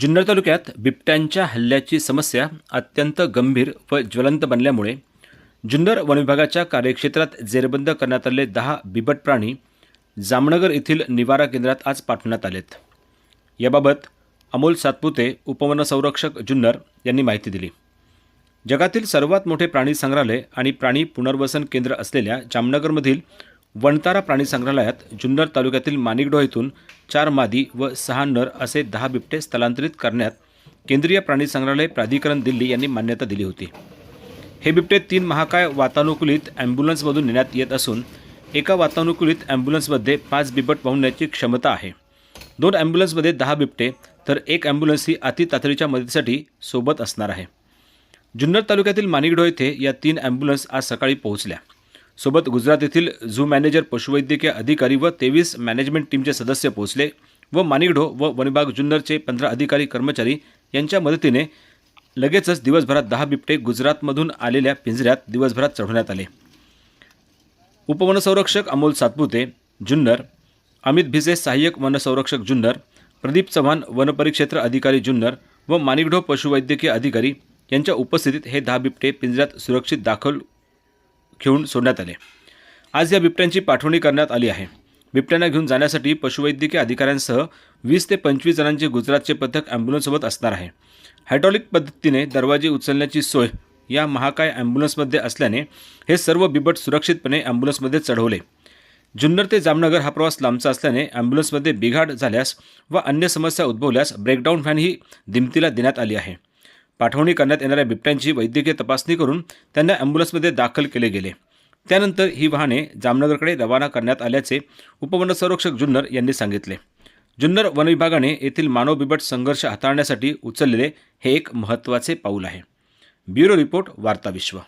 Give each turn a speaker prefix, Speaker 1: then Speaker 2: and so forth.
Speaker 1: जुन्नर तालुक्यात बिबट्यांच्या हल्ल्याची समस्या अत्यंत गंभीर व ज्वलंत बनल्यामुळे जुन्नर वनविभागाच्या कार्यक्षेत्रात जेरबंद करण्यात आलेले दहा बिबट प्राणी जामनगर येथील निवारा केंद्रात आज पाठवण्यात आलेत. याबाबत अमोल सातपुते उपवनसंरक्षक जुन्नर यांनी माहिती दिली. जगातील सर्वात मोठे प्राणी संग्रहालय आणि प्राणी पुनर्वसन केंद्र असलेल्या जामनगरमधील वणतारा प्राणी संग्रहालयात जुन्नर तालुक्यातील माणिकडो येथून चार मादी व सहा नर असे दहा बिबटे स्थलांतरित करण्यात केंद्रीय प्राणी संग्रहालय प्राधिकरण दिल्ली यांनी मान्यता दिली होती. हे बिबटे तीन महाकाय वातानुकूलित ॲम्ब्युलन्समधून नेण्यात येत असून एका वातानुकूलित ॲम्ब्युलन्समध्ये पाच बिबट वाहून क्षमता आहे. दोन ॲम्ब्युलन्समध्ये दहा बिबटे तर एक ॲम्ब्युलन्स ही अति तातडीच्या मदतीसाठी सोबत असणार आहे. जुन्नर तालुक्यातील माणिकडो येथे या तीन ॲम्ब्युलन्स आज सकाळी पोहोचल्या. सोबत गुजरात येथील झू मॅनेजर पशुवैद्यकीय अधिकारी व तेवीस मॅनेजमेंट टीमचे सदस्य पोहोचले व मानिगढो व वनविभाग जुन्नरचे पंधरा अधिकारी कर्मचारी यांच्या मदतीने लगेचच दिवसभरात दहा बिबटे गुजरातमधून आलेल्या पिंजऱ्यात दिवसभरात चढवण्यात आले. उपवनसंरक्षक अमोल सातपुते जुन्नर अमित भिसे सहाय्यक वनसंरक्षक जुन्नर प्रदीप चव्हाण वनपरिक्षेत्र अधिकारी जुन्नर व मानिकढो पशुवैद्यकीय अधिकारी यांच्या उपस्थितीत हे दहा बिबटे पिंजऱ्यात सुरक्षित दाखल घेऊन सोडण्यात आले. आज या बिबट्यांची पाठवणी करण्यात आली आहे. बिबट्यांना घेऊन जाण्यासाठी पशुवैद्यकीय अधिकाऱ्यांसह वीस ते पंचवीस जणांचे गुजरातचे पथक ॲम्ब्युलन्ससोबत असणार आहे. हायड्रॉलिक पद्धतीने दरवाजे उचलण्याची सोय या महाकाय ॲम्ब्युलन्समध्ये असल्याने हे सर्व बिबट सुरक्षितपणे ॲम्ब्युलन्समध्ये चढवले. जुन्नर ते जामनगर हा प्रवास लांबचा असल्याने ॲम्ब्युलन्समध्ये बिघाड झाल्यास व अन्य समस्या उद्भवल्यास ब्रेकडाऊन व्हॅन ही दिमतीला देण्यात आली आहे. पाठवणी करण्यात येणाऱ्या बिबट्यांची वैद्यकीय तपासणी करून त्यांना ॲम्ब्युलन्समध्ये दाखल केले गेले. त्यानंतर ही वाहने जामनगरकडे रवाना करण्यात आल्याचे उपवनसंरक्षक जुन्नर यांनी सांगितले. जुन्नर वनविभागाने येथील मानव बिबट संघर्ष हाताळण्यासाठी उचललेले हे एक महत्त्वाचे पाऊल आहे. ब्युरो रिपोर्ट वार्ता विश्व